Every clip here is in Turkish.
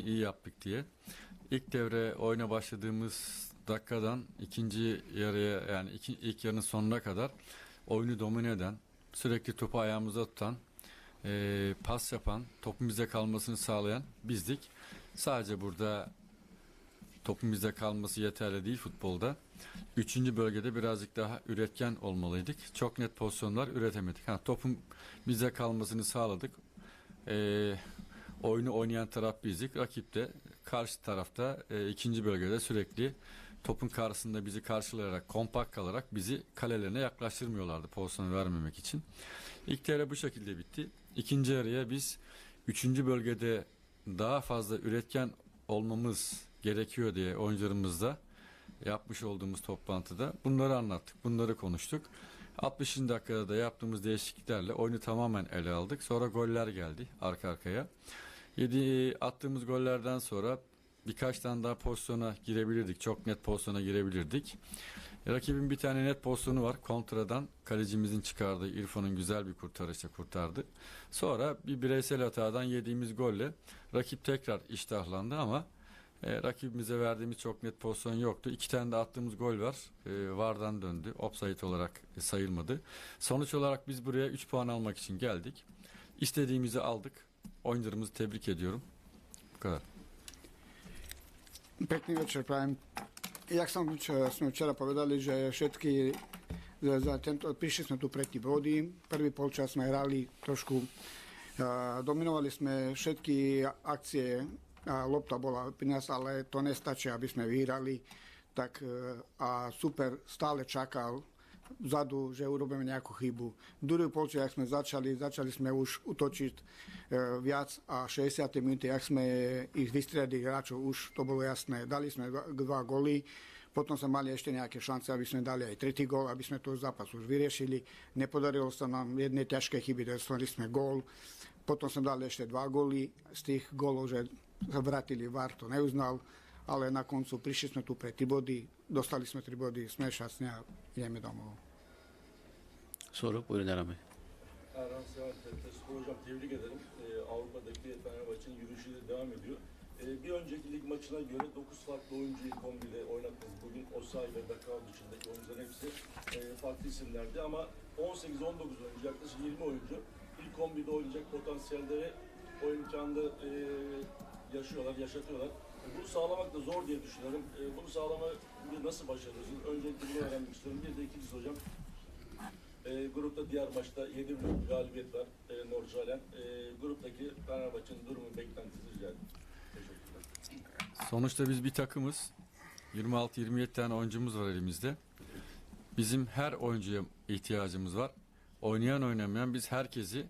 iyi yaptık diye. İlk devre oyuna başladığımız dakikadan ikinci yarıya yani iki, ilk yarının sonuna kadar oyunu domine eden, sürekli topu ayağımıza tutan, eee, pas yapan, topun bize kalmasını sağlayan bizdik. Sadece burada topun bize kalması yeterli değil futbolda. Üçüncü bölgede birazcık daha üretken olmalıydık. Çok net pozisyonlar üretemedik. Ha, topun bize kalmasını sağladık. Ee, oyunu oynayan taraf bizdik. Rakip de karşı tarafta e, ikinci bölgede sürekli topun karşısında bizi karşılayarak, kompakt kalarak bizi kalelerine yaklaştırmıyorlardı pozisyon vermemek için. İlk devre bu şekilde bitti. İkinci yarıya biz üçüncü bölgede daha fazla üretken olmamız gerekiyor diye oyuncularımızla yapmış olduğumuz toplantıda bunları anlattık, bunları konuştuk. 60. dakikada da yaptığımız değişikliklerle oyunu tamamen ele aldık. Sonra goller geldi arka arkaya. Yedi attığımız gollerden sonra birkaç tane daha pozisyona girebilirdik. Çok net pozisyona girebilirdik. Rakibin bir tane net pozisyonu var. Kontradan kalecimizin çıkardığı İrfan'ın güzel bir kurtarışla kurtardı. Sonra bir bireysel hatadan yediğimiz golle rakip tekrar iştahlandı ama e, rakibimize verdiğimiz çok net pozisyon yoktu. İki tane de attığımız gol var. E, Vardan döndü. Offside olarak e, sayılmadı. Sonuç olarak biz buraya 3 puan almak için geldik. İstediğimizi aldık. Oyuncularımızı tebrik ediyorum. Bu kadar. Pekný večer prajem. Jak som, čo, sme včera povedali, že všetky za, tento, prišli sme tu pre body. Prvý polčas sme hrali trošku, a, dominovali sme všetky akcie a lopta bola pri nás, ale to nestačí, aby sme vyhrali. Tak, e, a super stále čakal vzadu, že urobíme nejakú chybu. Druhý polčas, jak sme začali, začali sme už utočiť e, viac a 60. minúty, jak sme ich vystriedili hráčov, už to bolo jasné. Dali sme dva, dva goly, potom sme mali ešte nejaké šance, aby sme dali aj tretí gól, aby sme to zápas už vyriešili. Nepodarilo sa nám jednej ťažké chyby, dostali sme gól. Potom sme dali ešte dva góly z tých gólov, že sa vrátili, VAR to neuznal, ale na koncu prišli sme tu pre tri body, dostali sme tri body, sme šťastní a ideme domov. Soru buyurun Erhan Bey. Erhan Seval Spor Hocam tebrik ederim. Ee, Avrupa'daki Fenerbahçe'nin yürüyüşü de devam ediyor. Ee, bir önceki lig maçına göre 9 farklı oyuncuyu kombide oynattınız. Bugün Osay ve Bakao dışındaki oyuncuların hepsi e, farklı isimlerdi ama 18-19 oyuncu yaklaşık 20 oyuncu ilk kombide oynayacak potansiyelde ve o imkanı e, yaşıyorlar, yaşatıyorlar. Bunu sağlamak da zor diye düşünüyorum. E, bunu sağlamayı nasıl başarıyorsunuz? Öncelikle bunu öğrenmek istiyorum. Bir de ikincisi hocam. E, grupta diğer maçta 7 bir galibiyet var e, Nordsjælland. E, gruptaki Fenerbahçe'nin durumu beklentisi rica ederim. Sonuçta biz bir takımız. 26-27 tane oyuncumuz var elimizde. Bizim her oyuncuya ihtiyacımız var. Oynayan oynamayan biz herkesi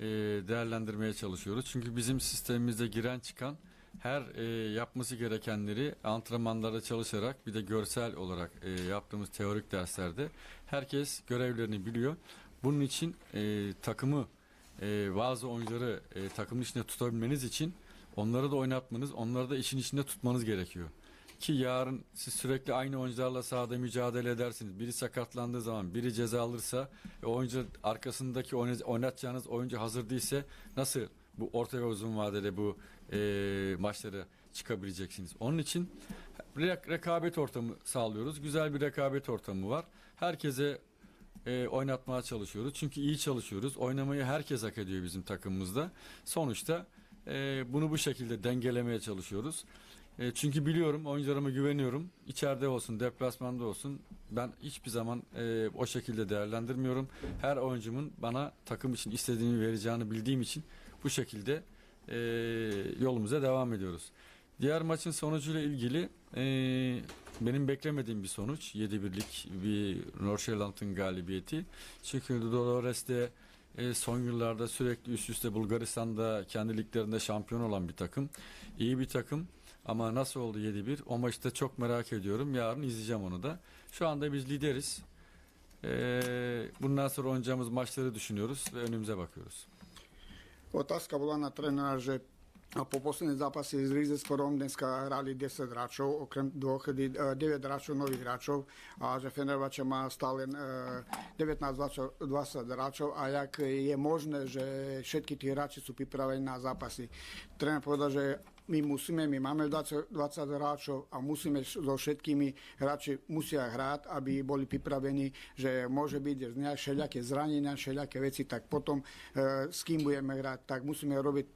e, değerlendirmeye çalışıyoruz. Çünkü bizim sistemimizde giren çıkan her e, yapması gerekenleri antrenmanlarda çalışarak bir de görsel olarak e, yaptığımız teorik derslerde herkes görevlerini biliyor. Bunun için e, takımı e, bazı oyuncuları e, takımın içinde tutabilmeniz için onları da oynatmanız, onları da işin içinde tutmanız gerekiyor. Ki yarın siz sürekli aynı oyuncularla sahada mücadele edersiniz. Biri sakatlandığı zaman, biri ceza alırsa, e, oyuncu arkasındaki oyna- oynatacağınız oyuncu hazır değilse nasıl bu orta ve uzun vadede bu e, maçlara çıkabileceksiniz? Onun için re- rekabet ortamı sağlıyoruz. Güzel bir rekabet ortamı var. Herkese e, oynatmaya çalışıyoruz. Çünkü iyi çalışıyoruz. Oynamayı herkes hak ediyor bizim takımımızda. Sonuçta e, bunu bu şekilde dengelemeye çalışıyoruz. E, çünkü biliyorum, oyuncularıma güveniyorum. İçeride olsun, deplasmanda olsun. Ben hiçbir zaman e, o şekilde değerlendirmiyorum. Her oyuncumun bana takım için istediğini vereceğini bildiğim için bu şekilde e, yolumuza devam ediyoruz. Diğer maçın sonucuyla ilgili e, benim beklemediğim bir sonuç. 7-1'lik bir Norşeland'ın galibiyeti. Çünkü Dolores'te e, son yıllarda sürekli üst üste Bulgaristan'da kendi liglerinde şampiyon olan bir takım. İyi bir takım. Ama nasıl oldu 7-1? O maçta çok merak ediyorum. Yarın izleyeceğim onu da. Şu anda biz lideriz. E, bundan sonra oynayacağımız maçları düşünüyoruz ve önümüze bakıyoruz. Otázka bola na trénera, že po poslednej zápase s Rizesporom dneska hrali 10 hráčov, okrem dvoch, eh, 9 hráčov, nových hráčov a že Fenerbahce má stále 19-20 hráčov a jak je možné, že všetky tí hráči sú pripravení na zápasy. Tréner povedal, že my musíme, my máme 20, 20 hráčov a musíme so všetkými hráči musia hrať, aby boli pripravení, že môže byť všelijaké zranenia, všelijaké veci, tak potom e, s kým budeme hrať, tak musíme robiť e,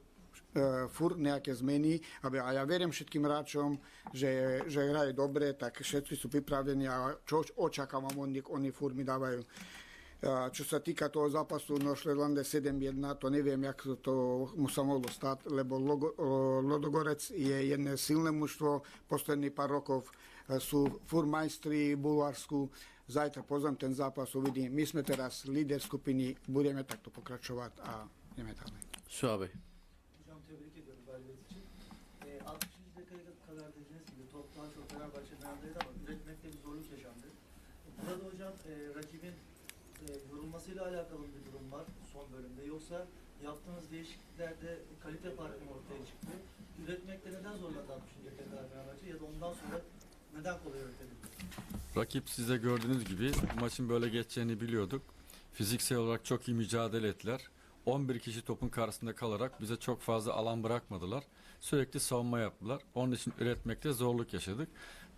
furt nejaké zmeny, aby, a ja verím všetkým hráčom, že, že hrajú dobre, tak všetci sú pripravení a čo očakávam od nich, oni furt mi dávajú. Čo sa týka toho zápasu no Švedlande 7-1, to neviem, jak to mu sa mohlo stať, lebo Lodogorec je jedné silné mužstvo, posledných pár rokov e, sú furt majstri v Bulharsku. Zajtra pozriem ten zápas, uvidím. My sme teraz líder skupiny, budeme takto pokračovať a ideme ďalej. Suabe. Hocam tebrik ediyorum galibiyet için. E, 60. dakikaya kadar dediğiniz gibi top daha çok Fenerbahçe'nin ayağındaydı ama üretmekte bir zorluk yaşandı. Burada hocam e, rakibin e, yorulmasıyla alakalı bir durum var son bölümde. Yoksa yaptığınız değişikliklerde kalite farkı mı ortaya çıktı? Üretmekte neden zorlandı 60. dakikaya kadar Fenerbahçe ya da ondan sonra neden kolay üretebildi? Rakip siz de gördüğünüz gibi maçın böyle geçeceğini biliyorduk. Fiziksel olarak çok iyi mücadele ettiler. 11 kişi topun karşısında kalarak bize çok fazla alan bırakmadılar. Sürekli savunma yaptılar. Onun için üretmekte zorluk yaşadık.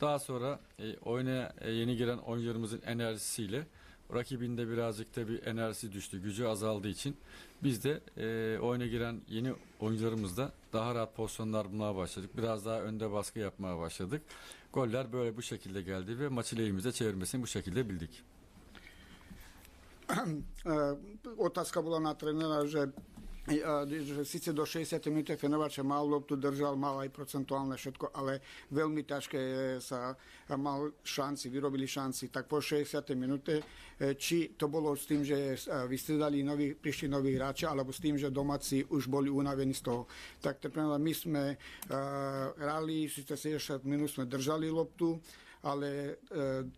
Daha sonra e, oyuna e, yeni giren oyuncularımızın enerjisiyle rakibin de birazcık da bir enerjisi düştü. Gücü azaldığı için biz de e, oyuna giren yeni oyuncularımızla daha rahat pozisyonlar bulmaya başladık. Biraz daha önde baskı yapmaya başladık. Goller böyle bu şekilde geldi ve maçı lehimize çevirmesini bu şekilde bildik. Otázka bola na trénera, e, že síce do 60. minúty Fenerbahce mal loptu, držal, mal aj procentuálne všetko, ale veľmi ťažké e, sa mal šanci, vyrobili šanci. Tak po 60. minúte, e, či to bolo s tým, že vystredali noví, prišli noví hráči, alebo s tým, že domáci už boli unavení z toho. Tak trénera, my sme hrali, síce 60 minút sme držali loptu, ale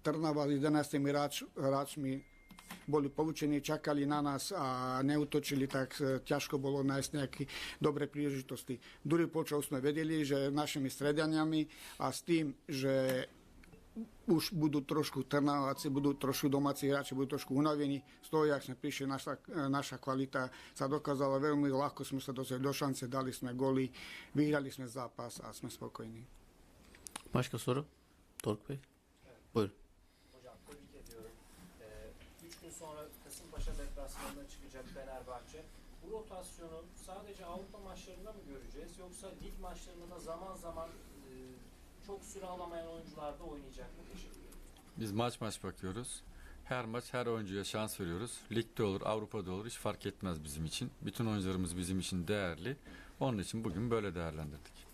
Trnava s 11 hráč, hráčmi boli poučení, čakali na nás a neutočili, tak e, ťažko bolo nájsť nejaké dobré príležitosti. Druhý počov sme vedeli, že našimi stredaniami a s tým, že už budú trošku Trnaváci, budú trošku domáci hráči, budú trošku unavení. Z toho, jak sme prišli, naša, e, naša kvalita sa dokázala veľmi ľahko, sme sa dostali do šance, dali sme goly, vyhrali sme zápas a sme spokojní. Başka soru? Tork Bey. Gün sonra Kasımpaşa deplasmanına çıkacak Fenerbahçe. Bu rotasyonu sadece Avrupa maçlarında mı göreceğiz yoksa lig maçlarında da zaman zaman e, çok süre alamayan oyuncular da oynayacak mı? Biz maç maç bakıyoruz. Her maç her oyuncuya şans veriyoruz. Ligde olur, Avrupa'da olur hiç fark etmez bizim için. Bütün oyuncularımız bizim için değerli. Onun için bugün böyle değerlendirdik.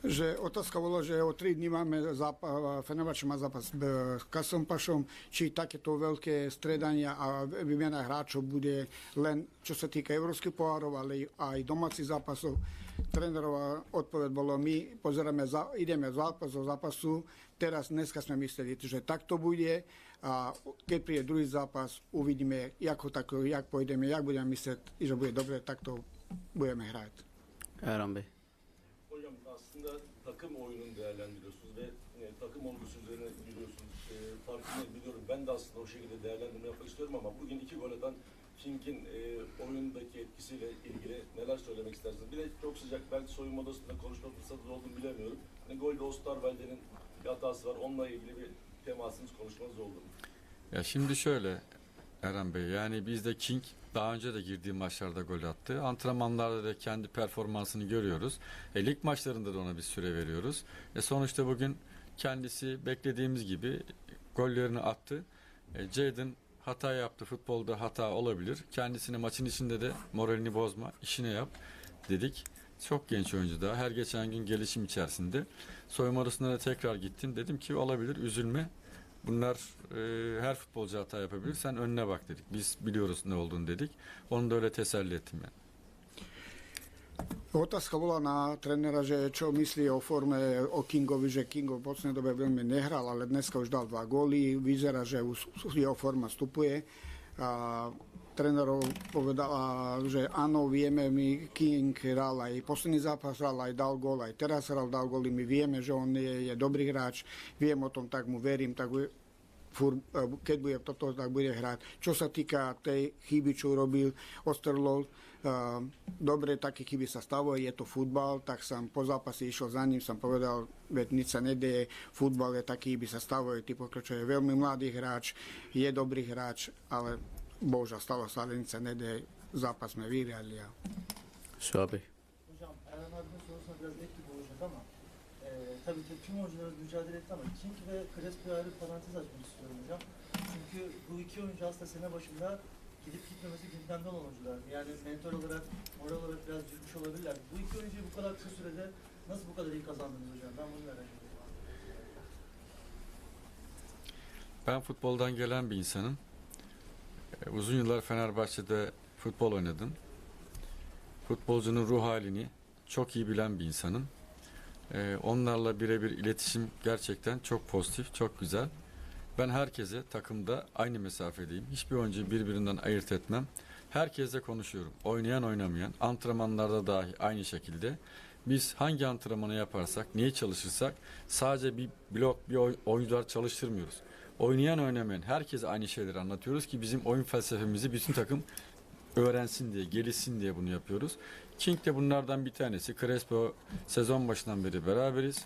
Že otázka bola, že o tri dní máme zápas, Fenerbahce má zápas s Kasompašom, či takéto veľké stredania a výmena hráčov bude len čo sa týka európskych pohárov, ale aj domácich zápasov. Trénerová odpoveď bolo, my pozeráme, za, ideme z zápasu do zápasu, teraz dneska sme mysleli, že takto bude a keď príde druhý zápas, uvidíme, ako tak, jak pôjdeme, jak budeme myslieť, že bude dobre, takto budeme hrať. Hocam aslında takım oyununu değerlendiriyorsunuz ve e, takım olgusu üzerine yürüyorsunuz. E, farkını biliyorum. Ben de aslında o şekilde değerlendirme yapmak istiyorum ama bugün iki gol atan King'in e, oyundaki etkisiyle ilgili neler söylemek istersiniz? Bir de çok sıcak. Belki soyunma odasında konuşma fırsatı oldu mu bilemiyorum. Hani golde Osterwalder'in bir hatası var. Onunla ilgili bir temasınız, konuşmanız oldu mu? Ya şimdi şöyle Eren Bey yani bizde King daha önce de girdiği maçlarda gol attı. Antrenmanlarda da kendi performansını görüyoruz. E, lig maçlarında da ona bir süre veriyoruz. E, sonuçta bugün kendisi beklediğimiz gibi gollerini attı. E, Jadon hata yaptı. Futbolda hata olabilir. Kendisini maçın içinde de moralini bozma, işine yap dedik. Çok genç oyuncu daha. Her geçen gün gelişim içerisinde. Soyunma odasına da tekrar gittim. Dedim ki olabilir, üzülme. Bunlar e, her futbolcu hata yapabilir. Sen önüne bak dedik. Biz biliyoruz ne olduğunu dedik. Onu da öyle teselli ettim yani. Otázka bola na trénera, že čo myslí o forme o Kingovi, že Kingo v poslednej dobe veľmi nehral, ale dneska už dal dva góly, vyzerá, že jeho forma stupuje. A trénerov povedal, že áno, vieme, my King hral aj posledný zápas, hral aj dal gól, aj teraz hral, dal góly, my vieme, že on je, je dobrý hráč, viem o tom, tak mu verím, tak fur, e, keď bude toto, tak bude hrať. Čo sa týka tej chyby, čo urobil Osterlold, uh, dobre, také chyby sa stavajú, je to futbal, tak som po zápase išiel za ním, som povedal, veď nič sa nedeje, futbal je taký, by sa stavajú, ty pokračuje veľmi mladý hráč, je dobrý hráč, ale bohužiaľ stalo sa, ale nič sa nedeje, zápas sme vyhrali a Suha Bey. Hocam Erhan abinin sorusuna biraz ek gibi olacak ama e, tabii ki tüm oyuncularımız mücadele etti ama King ve Crespo'ya ayrı parantez açmak istiyorum hocam. Çünkü bu iki oyuncu aslında sene başında gidip gitmemesi gündemde olan oyuncular. Yani mental olarak, moral olarak biraz düşmüş olabilirler. Bu iki oyuncuyu bu kadar kısa sürede nasıl bu kadar iyi kazandınız hocam? Ben bunu merak ediyorum. Ben futboldan gelen bir insanım. Ee, Uzun yıllar Fenerbahçe'de futbol oynadım. Futbolcunun ruh halini çok iyi bilen bir insanım. Ee, Onlarla birebir iletişim gerçekten çok pozitif, çok güzel. Ben herkese takımda aynı mesafedeyim. Hiçbir oyuncuyu birbirinden ayırt etmem. Herkesle konuşuyorum. Oynayan oynamayan, antrenmanlarda dahi aynı şekilde. Biz hangi antrenmanı yaparsak, niye çalışırsak sadece bir blok, bir oy- oyuncular çalıştırmıyoruz. Oynayan oynamayan herkese aynı şeyleri anlatıyoruz ki bizim oyun felsefemizi bütün takım öğrensin diye, gelişsin diye bunu yapıyoruz. King de bunlardan bir tanesi. Crespo sezon başından beri beraberiz.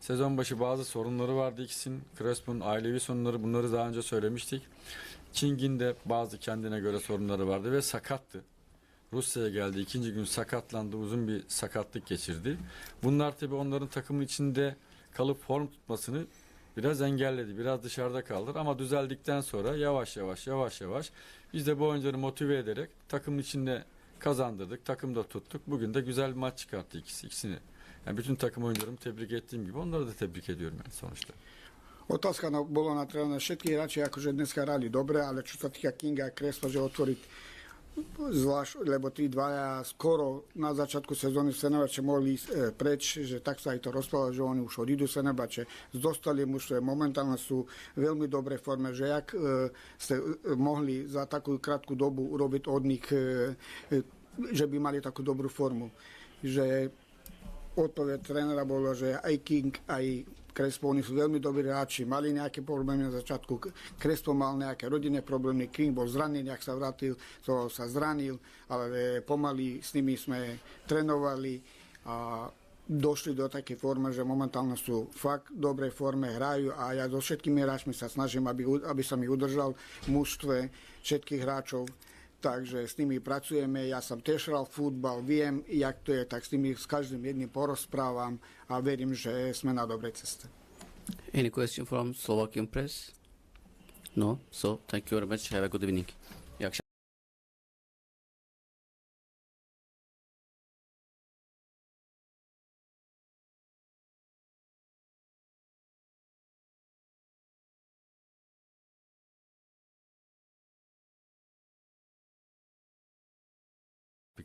Sezon başı bazı sorunları vardı ikisinin. Crespo'nun ailevi sorunları bunları daha önce söylemiştik. King'in de bazı kendine göre sorunları vardı ve sakattı. Rusya'ya geldi. ikinci gün sakatlandı. Uzun bir sakatlık geçirdi. Bunlar tabii onların takımın içinde kalıp form tutmasını biraz engelledi. Biraz dışarıda kaldılar ama düzeldikten sonra yavaş yavaş yavaş yavaş biz de bu oyuncuları motive ederek takımın içinde kazandırdık. Takımda tuttuk. Bugün de güzel bir maç çıkarttı ikisi ikisini. Yani bütün takım oyuncularımı tebrik ettiğim gibi onları da tebrik ediyorum yani sonuçta. Otázka na, bolo na. Všetky hráči akože dneska hrali dobre, ale čo sa týka Kinga a Krespa, že otvoriť zvlášť, lebo tí dvaja skoro na začiatku sezóny Senebače mohli ísť e, preč, že tak sa aj to rozprávalo, že oni už odídu Senebače. Dostali mužstvo, momentálne sú veľmi dobrej forme, že jak e, ste e, mohli za takú krátku dobu urobiť od nich, e, e, že by mali takú dobrú formu. Že odpoveď trénera bolo, že aj King, aj Crespo, oni sú veľmi dobrí hráči, mali nejaké problémy na začiatku, Crespo mal nejaké rodinné problémy, King bol zranený, ak sa vrátil, to sa zranil, ale pomaly s nimi sme trénovali a došli do takej formy, že momentálne sú fakt v dobrej forme, hrajú a ja so všetkými hráčmi sa snažím, aby, aby som ich udržal v mužstve všetkých hráčov. Takže s nimi pracujeme, ja som tiež hral futbal, viem, jak to je, tak s nimi s každým jedným porozprávam a verím, že sme na dobrej ceste. Any question from Slovakian press? No? So, thank you very much. Have a good evening.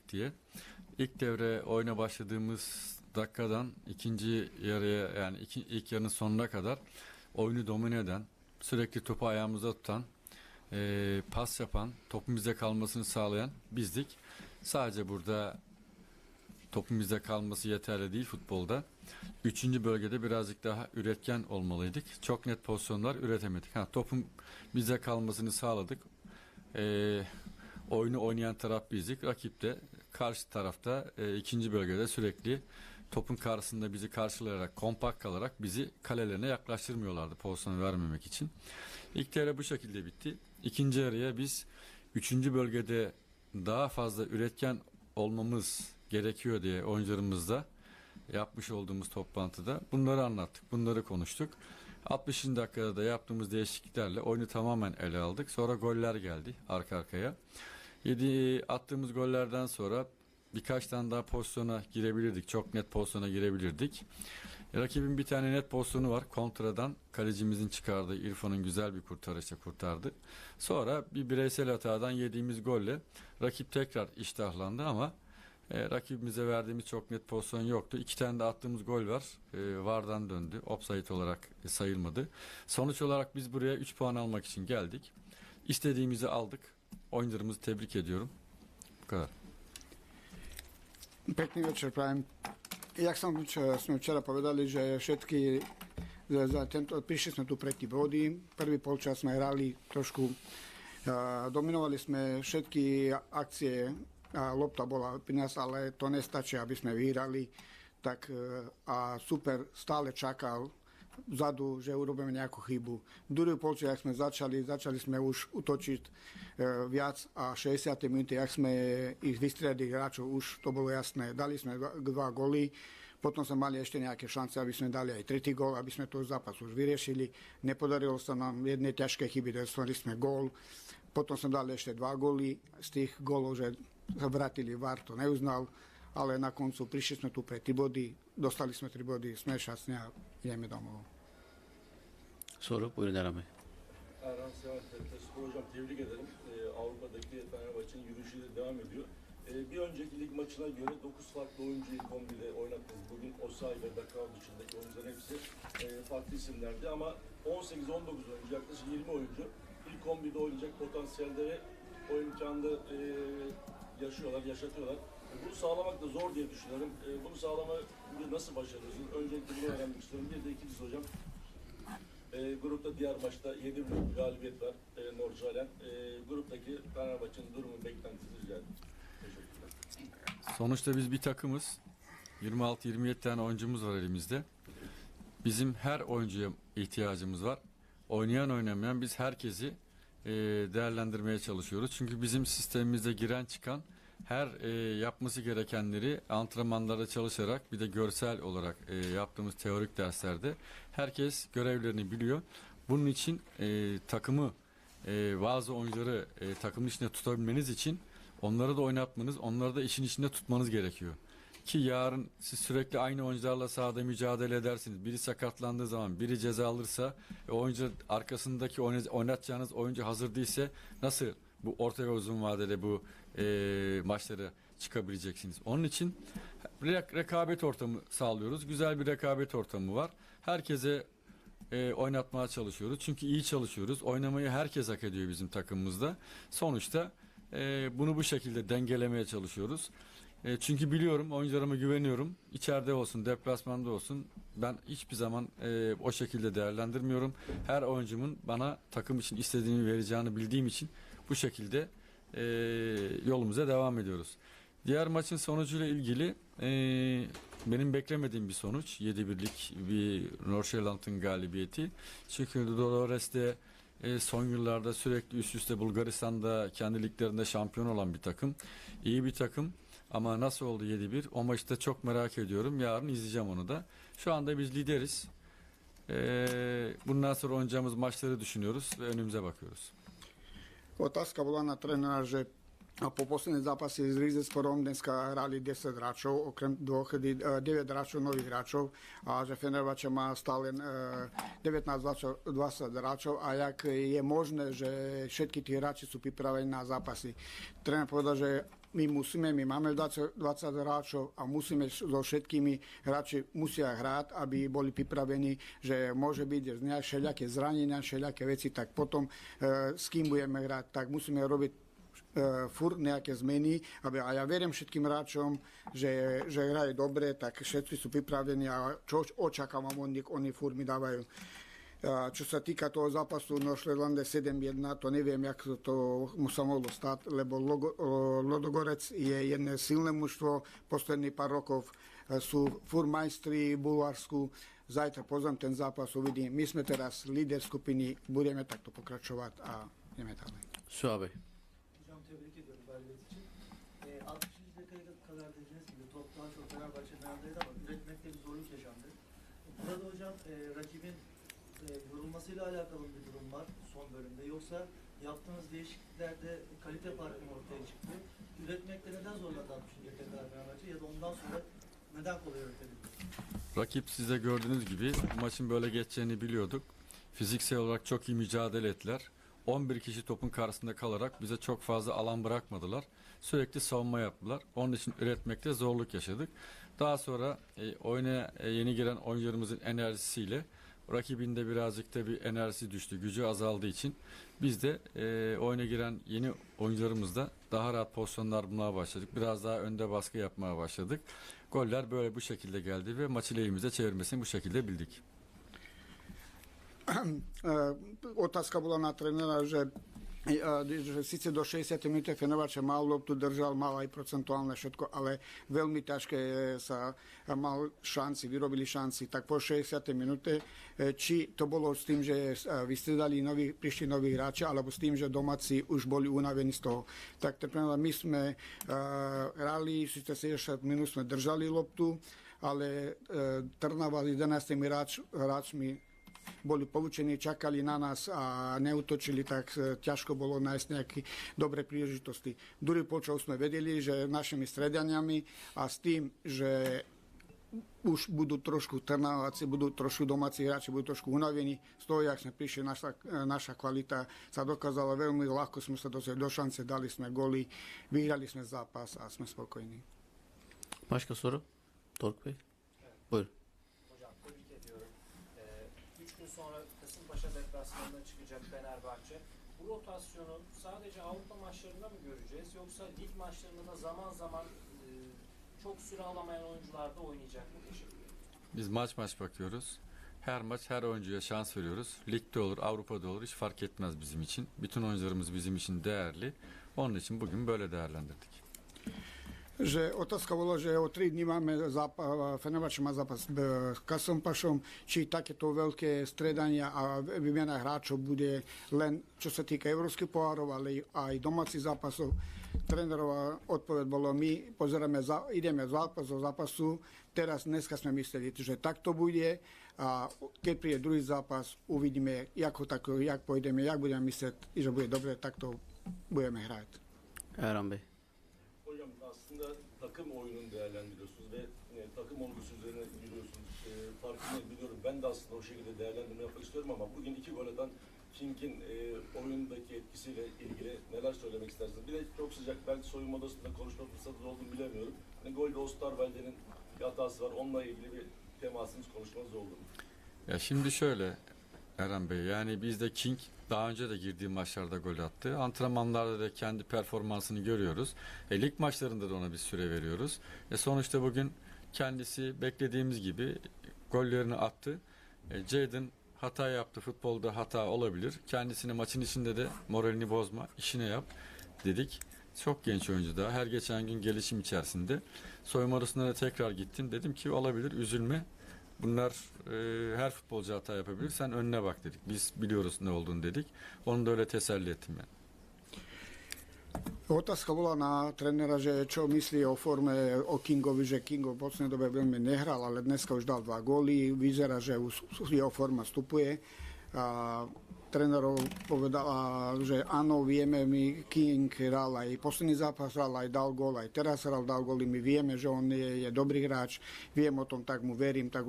Diye. İlk devre oyuna başladığımız dakikadan ikinci yarıya yani iki, ilk yarının sonuna kadar oyunu domine eden, sürekli topu ayağımıza tutan, eee, pas yapan, topun bize kalmasını sağlayan bizdik. Sadece burada topun bize kalması yeterli değil futbolda. Üçüncü bölgede birazcık daha üretken olmalıydık. Çok net pozisyonlar üretemedik. Ha, topun bize kalmasını sağladık. Eee oyunu oynayan taraf bizdik. Rakip de karşı tarafta e, ikinci bölgede sürekli topun karşısında bizi karşılayarak, kompakt kalarak bizi kalelerine yaklaştırmıyorlardı pozisyon vermemek için. İlk devre bu şekilde bitti. İkinci yarıya biz üçüncü bölgede daha fazla üretken olmamız gerekiyor diye oyuncularımızla yapmış olduğumuz toplantıda bunları anlattık, bunları konuştuk. 60. dakikada da yaptığımız değişikliklerle oyunu tamamen ele aldık. Sonra goller geldi arka arkaya. Yedi attığımız gollerden sonra birkaç tane daha pozisyona girebilirdik. Çok net pozisyona girebilirdik. Rakibin bir tane net pozisyonu var. Kontradan kalecimizin çıkardığı İrfan'ın güzel bir kurtarışla kurtardı. Sonra bir bireysel hatadan yediğimiz golle rakip tekrar iştahlandı ama e, rakibimize verdiğimiz çok net pozisyon yoktu. İki tane de attığımız gol var. E, Vardan döndü. Offside olarak sayılmadı. Sonuç olarak biz buraya 3 puan almak için geldik. İstediğimizi aldık. Oyuncularımızı tebrik ediyorum. Bu kadar. Pekný večer prajem. Jak som, čo sme včera povedali, že všetky za, za tento, prišli sme tu pre body. Prvý polčas sme hrali trošku, a, dominovali sme všetky akcie a lopta bola pri nás, ale to nestačí, aby sme vyhrali. Tak, e, a super stále čakal vzadu, že urobíme nejakú chybu. Druhý polčas, jak sme začali, začali sme už utočiť e, viac a 60. minúty, jak sme ich vystriedili hráčov, už to bolo jasné. Dali sme dva, dva goly, potom sme mali ešte nejaké šance, aby sme dali aj tretí gól, aby sme to zápas už vyriešili. Nepodarilo sa nám jednej ťažké chyby, dostali sme gól. Potom sme dali ešte dva góly z tých gólov, že sa vrátili, VAR to neuznal, ale na koncu prišli sme tu pre tri body, dostali sme tri body, sme šťastní a ideme domov. Soru buyurun Erhan Bey. Erhan Seval Spor Hocam tebrik ederim. Ee, Avrupa'daki Fenerbahçe'nin yürüyüşü de devam ediyor. Ee, bir önceki lig maçına göre 9 farklı oyuncuyu kombide oynattınız. Bugün Osay ve Dakar dışındaki oyuncuların hepsi e, farklı isimlerdi ama 18-19 oyuncu yaklaşık 20 oyuncu ilk kombide oynayacak potansiyelde ve o imkanı e, yaşıyorlar, yaşatıyorlar. Bunu sağlamak da zor diye düşünüyorum. E, bunu sağlamayı nasıl başarıyorsunuz? Öncelikle bunu öğrenmek istiyorum. Bir de ikincisi hocam. E, grupta diğer maçta 7 bir galibiyet var e, Nordsjælland. E, gruptaki Fenerbahçe'nin durumu beklentisi rica. Sonuçta biz bir takımız. 26-27 tane oyuncumuz var elimizde. Bizim her oyuncuya ihtiyacımız var. Oynayan oynamayan biz herkesi e, değerlendirmeye çalışıyoruz. Çünkü bizim sistemimizde giren çıkan her e, yapması gerekenleri antrenmanlarda çalışarak bir de görsel olarak e, yaptığımız teorik derslerde herkes görevlerini biliyor. Bunun için e, takımı e, bazı oyuncuları e, takımın içinde tutabilmeniz için onları da oynatmanız, onları da işin içinde tutmanız gerekiyor. Ki yarın siz sürekli aynı oyuncularla sahada mücadele edersiniz. Biri sakatlandığı zaman, biri ceza alırsa, e, oyuncu arkasındaki oyna- oynatacağınız oyuncu hazır değilse nasıl bu orta ve uzun vadede bu e, maçlara çıkabileceksiniz? Onun için re- rekabet ortamı sağlıyoruz. Güzel bir rekabet ortamı var. Herkese e, oynatmaya çalışıyoruz. Çünkü iyi çalışıyoruz. Oynamayı herkes hak ediyor bizim takımımızda. Sonuçta e, bunu bu şekilde dengelemeye çalışıyoruz. E, çünkü biliyorum, oyuncularıma güveniyorum. İçeride olsun, deplasmanda olsun. Ben hiçbir zaman e, o şekilde değerlendirmiyorum. Her oyuncumun bana takım için istediğini vereceğini bildiğim için bu şekilde e, yolumuza devam ediyoruz. Diğer maçın sonucuyla ilgili e, benim beklemediğim bir sonuç. 7-1'lik bir Norşeland'ın galibiyeti. Çünkü Dolores'te e, son yıllarda sürekli üst üste Bulgaristan'da kendi liglerinde şampiyon olan bir takım. İyi bir takım. Ama nasıl oldu 7-1? O maçı da çok merak ediyorum. Yarın izleyeceğim onu da. Şu anda biz lideriz. E, bundan sonra oynayacağımız maçları düşünüyoruz ve önümüze bakıyoruz. Otázka bola na trénera, že a po poslednej zápase s Rizesporom dneska hrali 10 hráčov, okrem dvoch, eh, 9 hráčov, nových hráčov a že Fenerbahce má stále 19-20 hráčov a jak je možné, že všetky tí hráči sú pripravení na zápasy. Tréner povedal, že my musíme, my máme 20, 20 hráčov a musíme so všetkými hráči musia hrať, aby boli pripravení, že môže byť všelijaké zranenia, všelijaké veci, tak potom e, s kým budeme hrať, tak musíme robiť e, furt nejaké zmeny, aby, a ja verím všetkým hráčom, že, že hrajú dobre, tak všetci sú pripravení a čo očakávam od nich, oni furt mi dávajú. Čo sa týka toho zápasu Nošledlande 7-1, to neviem, jak to mu sa mohlo stať, lebo Lodogorec je jedné silné mužstvo, posledných pár rokov e, sú furt majstri v Bulharsku. Zajtra pozriem ten zápas, uvidím. My sme teraz líder skupiny, budeme takto pokračovať a ideme ďalej. Suha Bey. Hocam tebrik ediyorum galibiyet için. E, 60. dakikaya kadar dediğiniz gibi top daha çok ayağındaydı ama üretmekte bir zorluk yaşandı. Burada hocam e, rakibin e, yorulmasıyla alakalı bir durum var son bölümde. Yoksa yaptığınız değişikliklerde kalite farkı mı ortaya çıktı? Üretmekte neden zorlandı 60. dakikaya kadar Fenerbahçe ya da ondan sonra neden kolay üretebildi? Rakip siz de gördüğünüz gibi maçın böyle geçeceğini biliyorduk. Fiziksel olarak çok iyi mücadele ettiler. 11 kişi topun karşısında kalarak bize çok fazla alan bırakmadılar. Sürekli savunma yaptılar. Onun için üretmekte zorluk yaşadık. Daha sonra e, oyuna e, yeni giren oyuncularımızın enerjisiyle rakibin de birazcık da bir enerjisi düştü. Gücü azaldığı için biz de e, oyuna giren yeni oyuncularımızla daha rahat pozisyonlar bulmaya başladık. Biraz daha önde baskı yapmaya başladık. Goller böyle bu şekilde geldi ve maçı lehimize çevirmesini bu şekilde bildik. bola na trénera, že e, že síce do 60 minúty Fenerbahče mal loptu, držal, mal aj procentuálne všetko, ale veľmi ťažké e, sa mal šanci, vyrobili šanci. Tak po 60 minúte, e, či to bolo s tým, že e, vystredali noví, prišli noví hráči, alebo s tým, že domáci už boli unavení z toho. Tak my sme hrali, síce 60 minút sme držali loptu, ale Trnava s 11 hráč, hráčmi boli poučení, čakali na nás a neutočili, tak e, ťažko bolo nájsť nejaké dobré príležitosti. Druhý počov sme vedeli, že našimi stredaniami a s tým, že už budú trošku Trnaváci, budú trošku domáci hráči, budú trošku unavení. Z toho, jak sme prišli, naša, e, naša kvalita sa dokázala veľmi ľahko, sme sa dostali do šance, dali sme goly, vyhrali sme zápas a sme spokojní. Başka soru? Doruk Bey. Sonra Kasımpaşa deplasmanına çıkacak Fenerbahçe. Bu rotasyonu sadece Avrupa maçlarında mı göreceğiz yoksa lig maçlarında da zaman zaman e, çok süre alamayan oyuncular da oynayacak mı? Biz maç maç bakıyoruz. Her maç her oyuncuya şans veriyoruz. Ligde olur, Avrupa'da olur hiç fark etmez bizim için. Bütün oyuncularımız bizim için değerli. Onun için bugün böyle değerlendirdik. Že otázka bola, že o tri dní máme zápas, Fenerbahče má zápas s Kasompašom, či takéto veľké stredania a výmena hráčov bude len čo sa týka európskych pohárov, ale aj domácich zápasov. Trénerová odpoveď bolo, my pozeráme, za, ideme z zápasu do zápasu, teraz dneska sme mysleli, že tak to bude a keď príde druhý zápas, uvidíme, ako tak, jak pôjdeme, jak budeme myslieť, že bude dobre, tak to budeme hrať. Hocam aslında takım oyununu değerlendiriyorsunuz ve e, takım olgusu üzerine yürüyorsunuz. E, farkını biliyorum. Ben de aslında o şekilde değerlendirme yapmak istiyorum ama bugün iki gol atan Kink'in e, oyundaki etkisiyle ilgili neler söylemek istersiniz? Bir de çok sıcak. Belki soyunma odasında konuşma fırsatı oldu mu bilemiyorum. Hani golde Osterwalder'in bir hatası var. Onunla ilgili bir temasınız, konuşmanız oldu? Ya şimdi şöyle Eren Bey yani bizde King daha önce de girdiği maçlarda gol attı. Antrenmanlarda da kendi performansını görüyoruz. E, lig maçlarında da ona bir süre veriyoruz. E, sonuçta bugün kendisi beklediğimiz gibi gollerini attı. E, Jadon hata yaptı. Futbolda hata olabilir. Kendisini maçın içinde de moralini bozma, işine yap dedik. Çok genç oyuncu daha. Her geçen gün gelişim içerisinde. Soyunma odasına da tekrar gittim. Dedim ki olabilir, üzülme. Bunlar e, her futbolcu hata yapabilir. Sen önüne bak dedik. Biz biliyoruz ne olduğunu dedik. Onu da öyle teselli ettim ben. Otázka bola na trénera, že čo myslí o forme o Kingovi, že Kingo v poslednej dobe veľmi nehral, ale dneska už dal dva góly, vyzerá, že jeho forma stupuje. A trénerov povedala, že áno, vieme, my King hral aj posledný zápas, hral aj dal gól, aj teraz hral, dal góly, my vieme, že on je, je dobrý hráč, viem o tom, tak mu verím, tak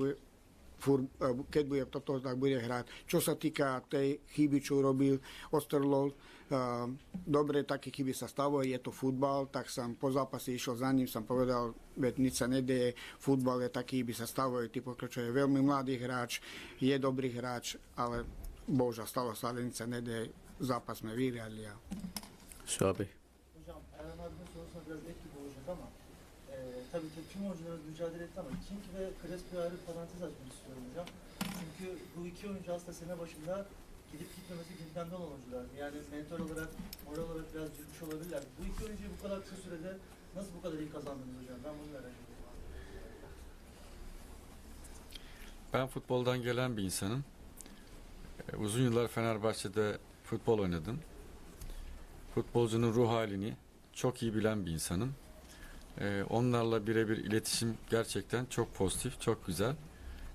fur, eh, keď bude toto, tak bude hrať. Čo sa týka tej chyby, čo urobil Osterlold, uh, dobre, také chyby sa stavajú, je to futbal, tak som po zápase išiel za ním, som povedal, veď nič sa nedeje, futbal je taký, by sa stavajú, ty pokračuje, je veľmi mladý hráč, je dobrý hráč, ale bože, stalo sa, ale nič sa nedeje, zápas sme vyhrali a Suha Bey. Hocam Erhan abinin sorusuna biraz gibi olacak ama e, tabii ki tüm oyuncularımız mücadele etti ama King ve Crespo'ya ayrı parantez açmak istiyorum hocam. Çünkü bu iki oyuncu aslında sene başında gidip gitmemesi gündemde olan oyuncular. Yani mentor olarak, moral olarak biraz düşmüş olabilirler. Bu iki oyuncuyu bu kadar kısa sürede nasıl bu kadar iyi kazandınız hocam? Ben bunu merak ediyorum. Ben futboldan gelen bir insanım. E, Uzun yıllar Fenerbahçe'de futbol oynadım. Futbolcunun ruh halini çok iyi bilen bir insanım. E, Onlarla birebir iletişim gerçekten çok pozitif, çok güzel.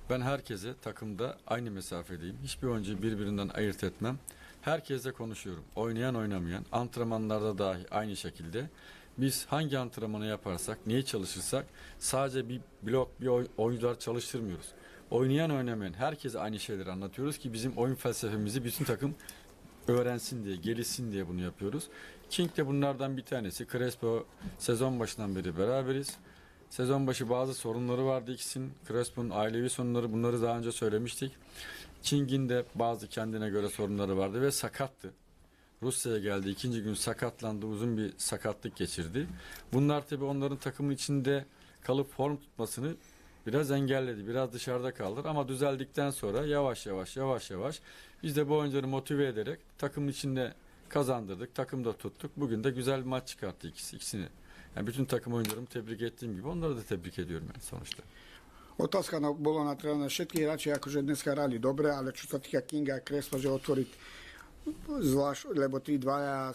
Ben herkese takımda aynı mesafedeyim. Hiçbir oyuncuyu birbirinden ayırt etmem. Herkesle konuşuyorum. Oynayan oynamayan, antrenmanlarda dahi aynı şekilde. Biz hangi antrenmanı yaparsak, niye çalışırsak sadece bir blok, bir oy- oyuncular çalıştırmıyoruz. Oynayan oynamayan herkese aynı şeyleri anlatıyoruz ki bizim oyun felsefemizi bütün takım öğrensin diye, gelişsin diye bunu yapıyoruz. King de bunlardan bir tanesi. Crespo sezon başından beri beraberiz. Sezon başı bazı sorunları vardı ikisinin. Crespo'nun ailevi sorunları bunları daha önce söylemiştik. King'in de bazı kendine göre sorunları vardı ve sakattı. Rusya'ya geldi. ikinci gün sakatlandı. Uzun bir sakatlık geçirdi. Bunlar tabii onların takımın içinde kalıp form tutmasını biraz engelledi. Biraz dışarıda kaldılar ama düzeldikten sonra yavaş yavaş yavaş yavaş biz de bu oyuncuları motive ederek takımın içinde kazandırdık. Takımda tuttuk. Bugün de güzel bir maç çıkarttı ikisi, ikisini. Yani bütün takım oyuncularımı tebrik ettiğim gibi onları da tebrik ediyorum yani sonuçta. Otázka na, bolo na tréner všetky hráči akože dneska hrali dobre, ale čo sa týka Kinga a Krespa, že otvoriť zvlášť, lebo tí dvaja